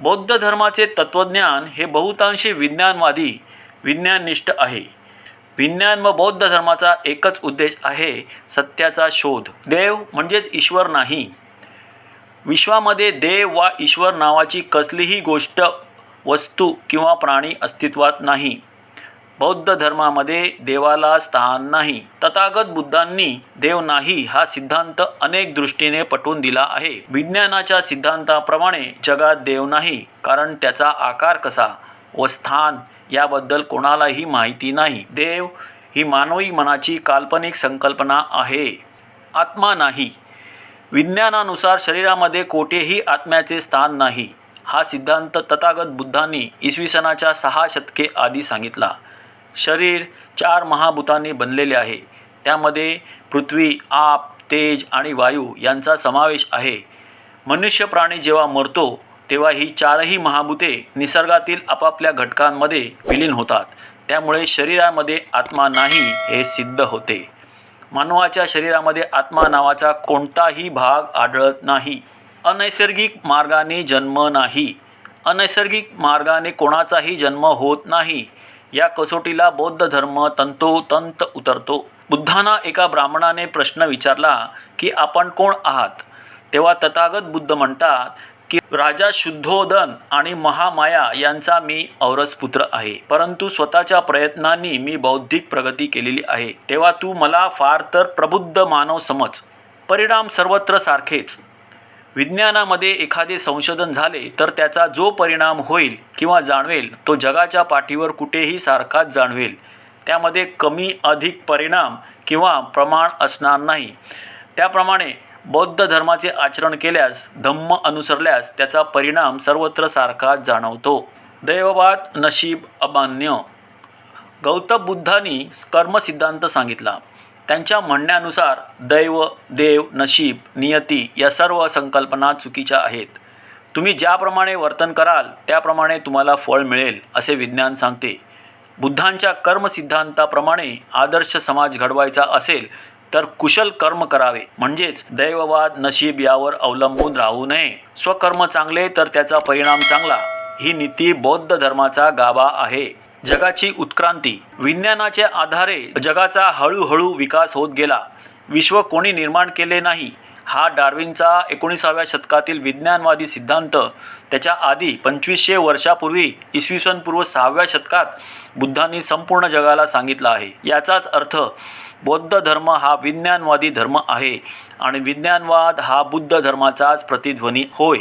बौद्ध धर्माचे तत्त्वज्ञान हे बहुतांशी विज्ञानवादी विज्ञाननिष्ठ आहे. विज्ञान व बौद्ध धर्माचा एकच उद्देश आहे सत्याचा शोध. देव म्हणजेच ईश्वर नाही. विश्वामध्ये देव वा ईश्वर नावाची कसलीही गोष्ट वस्तू किंवा प्राणी अस्तित्वात नाही. बौद्ध धर्मामध्ये देवाला स्थान नाही. तथागत बुद्धांनी देव नाही हा सिद्धांत अनेक दृष्टीने पटवून दिला आहे. विज्ञानाच्या सिद्धांताप्रमाणे जगात देव नाही कारण त्याचा आकार कसा व स्थान याबद्दल कोणालाही माहिती नाही. देव ही मानवी मनाची काल्पनिक संकल्पना आहे. आत्मा नाही. विज्ञानानुसार शरीरामध्ये कोठेही आत्म्याचे स्थान नाही. हा सिद्धांत तथागत बुद्धांनी इसवी सनाच्या सहा शतके आधी सांगितला. शरीर चार महाभूतांनी बनलेले आहे. त्यामध्ये पृथ्वी आप तेज आणि वायू यांचा समावेश आहे. मनुष्य प्राणी जेव्हा मरतो तेव्हा ही चारही महाभूते निसर्गातील आपापल्या घटकांमध्ये विलीन होतात. त्यामुळे शरीरामध्ये आत्मा नाही हे सिद्ध होते. मानवाच्या शरीरामध्ये आत्मा नावाचा कोणताही भाग आढळत नाही. अनैसर्गिक मार्गाने जन्म नाही. अनैसर्गिक मार्गाने कोणाचाही जन्म होत नाही. या कसोटीला बौद्ध धर्म तंतोतंत उतरतो. बुद्धांना एका ब्राह्मणाने प्रश्न विचारला की आपण कोण आहात? तेव्हा तथागत बुद्ध म्हणतात की राजा शुद्धोदन आणि महामाया यांचा मी औरस पुत्र आहे. परंतु स्वतःच्या प्रयत्नांनी मी बौद्धिक प्रगती केलेली आहे. तेव्हा तू मला फार तर प्रबुद्ध मानव समज. परिणाम सर्वत्र सारखेच. विज्ञानामध्ये एखादे संशोधन झाले तर त्याचा जो परिणाम होईल किंवा जाणवेल तो जगाच्या पाठीवर कुठेही सारखाच जाणवेल. त्यामध्ये कमी अधिक परिणाम किंवा प्रमाण असणार नाही. त्याप्रमाणे बौद्ध धर्माचे आचरण केल्यास धम्म अनुसरल्यास त्याचा परिणाम सर्वत्र सारखाच जाणवतो. दैववाद नशीब अमान्य. गौतम बुद्धांनी कर्मसिद्धांत सांगितला. त्यांच्या म्हणण्यानुसार दैव देव नशीब नियती या सर्व संकल्पना चुकीच्या आहेत. तुम्ही ज्याप्रमाणे वर्तन कराल त्याप्रमाणे तुम्हाला फळ मिळेल असे विज्ञान सांगते. बुद्धांच्या कर्मसिद्धांताप्रमाणे आदर्श समाज घडवायचा असेल तर कुशल कर्म करावे. म्हणजेच दैववाद नशीब यावर अवलंबून राहू नये. स्वकर्म चांगले तर त्याचा परिणाम चांगला. ही नीती बौद्ध धर्माचा गाभा आहे. जगाची उत्क्रांती. विज्ञानाच्या आधारे जगाचा हळूहळू विकास होत गेला. विश्व कोणी निर्माण केले नाही हा डार्विनचा एकोणीसाव्या शतकातील विज्ञानवादी सिद्धांत. त्याच्या आधी पंचवीसशे वर्षापूर्वी इसवी सन पूर्व सहाव्या शतकात बुद्धांनी संपूर्ण जगाला सांगितला आहे. याचाच अर्थ बौद्ध धर्म हा विज्ञानवादी धर्म आहे आणि विज्ञानवाद हा बुद्ध धर्माचाच प्रतिध्वनी होय.